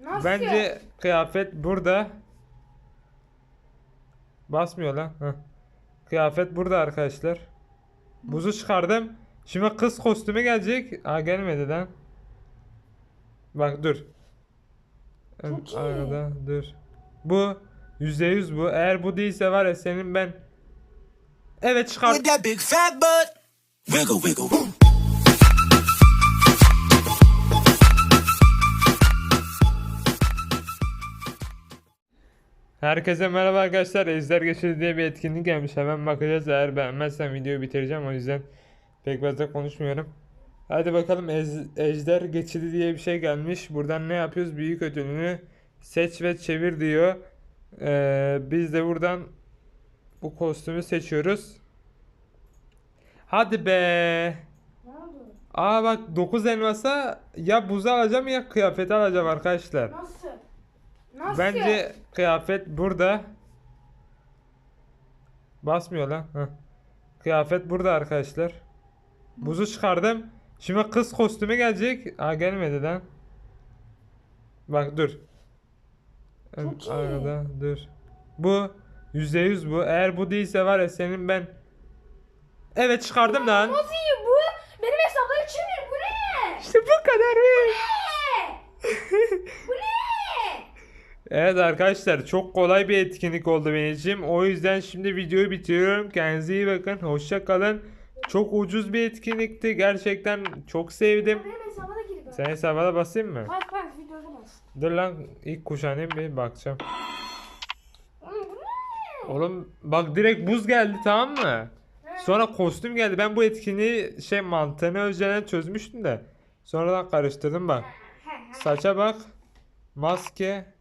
Nasıl? Bence kıyafet burada. Basmıyor lan. Heh. Kıyafet burada arkadaşlar. Buzu çıkardım. Şimdi kız kostümü gelecek. Aa gelmedi lan. Bak dur. Çok iyi. Arkada dur. Bu %100 bu. Eğer bu değilse var ya senin ben Evet çıkar. With that big fat butt. Wiggle, wiggle, Herkese merhaba arkadaşlar. Ejder Geçidi diye bir etkinlik gelmiş. Hemen bakacağız. Eğer beğenmezsem videoyu bitireceğim. O yüzden pek fazla konuşmuyorum. Hadi bakalım Ez- Ejder Geçidi diye bir şey gelmiş. Buradan ne yapıyoruz? Büyük ödülünü seç ve çevir diyor. Ee, biz de buradan bu kostümü seçiyoruz. Hadi be. Ne oldu? Aa bak 9 elmasa ya buzu alacağım ya kıyafeti alacağım arkadaşlar. Nasıl? Nasıl? Bence kıyafet burada. Basmıyor lan. Heh. Kıyafet burada arkadaşlar. Buzu çıkardım. Şimdi kız kostümü gelecek. Aa gelmedi lan. Bak dur. Çok iyi. Arkada dur. Bu %100 bu. Eğer bu değilse var ya senin ben Evet çıkardım lan. Nasıl iyi bu? Benim hesapları çıkmıyor. Bu ne? İşte bu kadar mı? Ne? bu ne? Evet arkadaşlar çok kolay bir etkinlik oldu benim için. O yüzden şimdi videoyu bitiriyorum. Kendinize iyi bakın. Hoşça kalın. Çok ucuz bir etkinlikti. Gerçekten çok sevdim. Hesaba da. Sen hesabına basayım mı? Bak bak videoda bas. Dur lan ilk kuşanayım bir bakacağım. Oğlum bak direkt buz geldi tamam mı? Sonra kostüm geldi. Ben bu etkinliği şey mantığını önceden çözmüştüm de. Sonradan karıştırdım bak. Saça bak. Maske.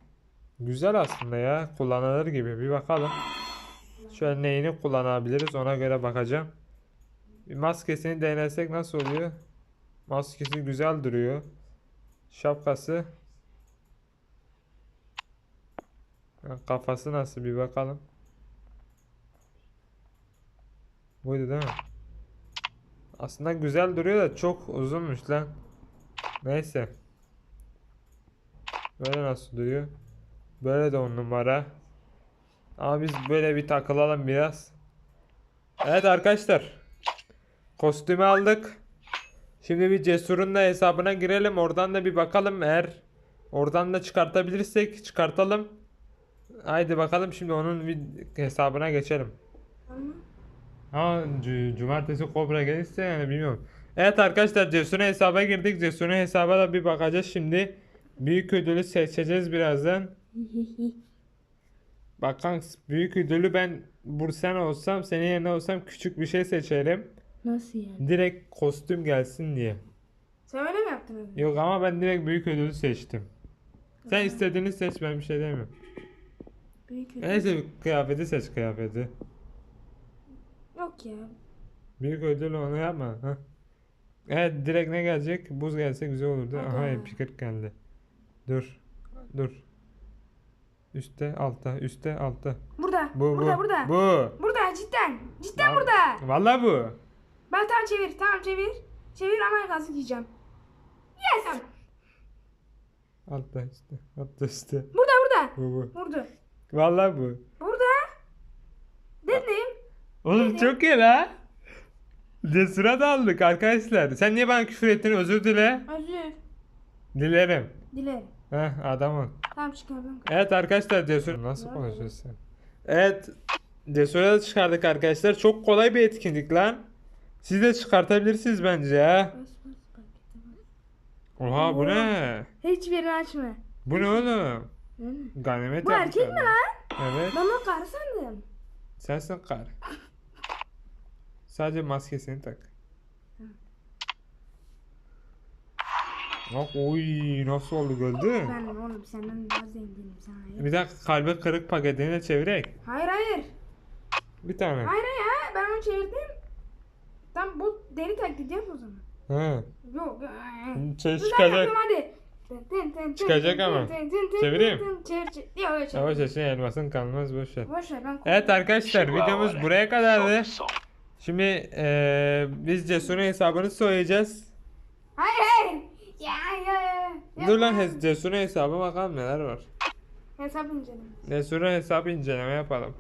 Güzel aslında ya. Kullanılır gibi. Bir bakalım. Şöyle neyini kullanabiliriz ona göre bakacağım. Bir maskesini denesek nasıl oluyor? Maskesi güzel duruyor. Şapkası. Kafası nasıl bir bakalım. Buydu değil mi? Aslında güzel duruyor da çok uzunmuş lan. Neyse. Böyle nasıl duruyor? Böyle de on numara. Ama biz böyle bir takılalım biraz. Evet arkadaşlar. Kostümü aldık. Şimdi bir Cesur'un da hesabına girelim. Oradan da bir bakalım. Eğer oradan da çıkartabilirsek çıkartalım. Haydi bakalım şimdi onun bir hesabına geçelim. Cu- cumartesi Kobra gelirse yani bilmiyorum. Evet arkadaşlar Cesur'un hesaba girdik. Cesur'un hesaba da bir bakacağız şimdi. Büyük ödülü seçeceğiz birazdan. Bak kanka büyük ödülü ben Bursen olsam senin yerine olsam küçük bir şey seçerim. Nasıl yani? Direkt kostüm gelsin diye. Sen öyle mi yaptın öyle? Yok ama ben direkt büyük ödülü seçtim. Sen istediğini seç ben bir şey demiyorum. Büyük ödül. Neyse kıyafeti seç kıyafeti. Yok ya. Büyük ödül onu yapma. Ha. Evet direkt ne gelecek? Buz gelse güzel olurdu. Aha Hadi. epiket geldi. Dur. Dur. Üste altta üste altta. Burada. Bu burada bu. burada. Bu. Burada cidden. Cidden Val- burada. Vallahi bu. Ben tamam çevir. Tamam çevir. Çevir ama kalsın diyeceğim. Yes. Altta üstte. Altta üstte. Burada burada. Bu bu. Burada. Vallahi bu. Burada. Dedim. Oğlum çok iyi la. Cesura da aldık arkadaşlar. Sen niye bana küfür ettin? Özür dile. Özür. Dilerim. Dilerim. Heh adamım. Tamam çıkardım. Evet arkadaşlar Cesur nasıl konuşuyorsun sen? Evet Cesur'a da çıkardık arkadaşlar. Çok kolay bir etkinlik lan. Siz de çıkartabilirsiniz bence ya. Oha bu ne? Hiçbirini açma. Bu ne oğlum? Ganimet Bu erkek mi lan? Evet. Ben karı sandım. Sensin kar. Sadece maskesini tak. Bak oy nasıl oldu gördün? Ben oğlum senden daha zenginim sana. Bir dakika kalbi kırık paketini de çevirek. Hayır hayır. Bir tane. Hayır ya ben onu çevirdim. Tam bu deri taklidi yap o zaman. He. Yok. Şey çıkacak. hadi. Tın tın Çıkacak tın ama. tın tın tın Çevireyim. tın. Çevir çevir. Yok öyle çevir. Yavaş yavaş elmasın kalmaz boş ver. Boş ver ben Evet arkadaşlar videomuz buraya kadardı. Şimdi eee biz Cesur'un hesabını soyacağız. Hayır Dur lan hes Cesur'un hesabı bakalım neler var. Hesap inceleme. Cesur'un hesap inceleme yapalım.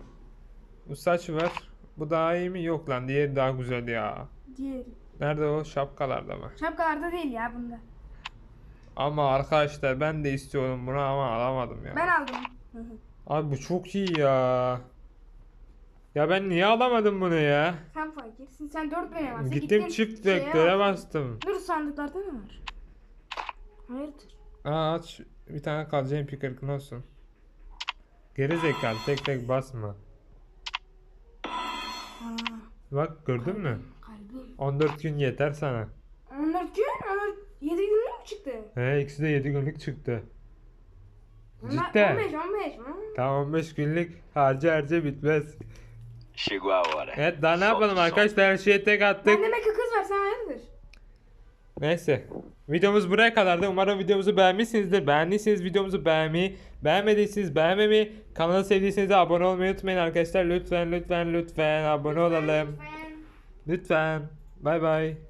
Bu saç var. Bu daha iyi mi? Yok lan diğeri daha güzel ya. Diğeri. Nerede o? Şapkalarda mı? Şapkalarda değil ya bunda. Ama arkadaşlar ben de istiyorum bunu ama alamadım ya. Ben aldım. Hı hı. Abi bu çok iyi ya. Ya ben niye alamadım bunu ya? Sen fakirsin. Sen dört bine varsın. Gittim çift renklere bastın. bastım. Dur sandıklarda ne var? Hayırdır? Aa aç bir tane kalacağım pikir olsun. Geri zekalı tek tek basma. Aa, Bak gördün mü? kalbim. 14 gün yeter sana. 14 gün? 14, 7 günlük mü çıktı? He ikisi de 7 günlük çıktı. Onlar Cidden. 15 15. Hı. Tamam 15 günlük harca harca bitmez. Chegou a hora. Evet daha ne yapalım Solta o som. arkadaşlar her şeye tek attık. Ben demek ki kız var sen hayırdır? Neyse. Videomuz buraya kadardı. Umarım videomuzu beğenmişsinizdir. Beğendiyseniz videomuzu beğenmeyi, beğenmediyseniz beğenmemeyi, kanala sevdiyseniz de abone olmayı unutmayın arkadaşlar. Lütfen lütfen lütfen abone olalım. Lütfen. Lütfen. Bay bay.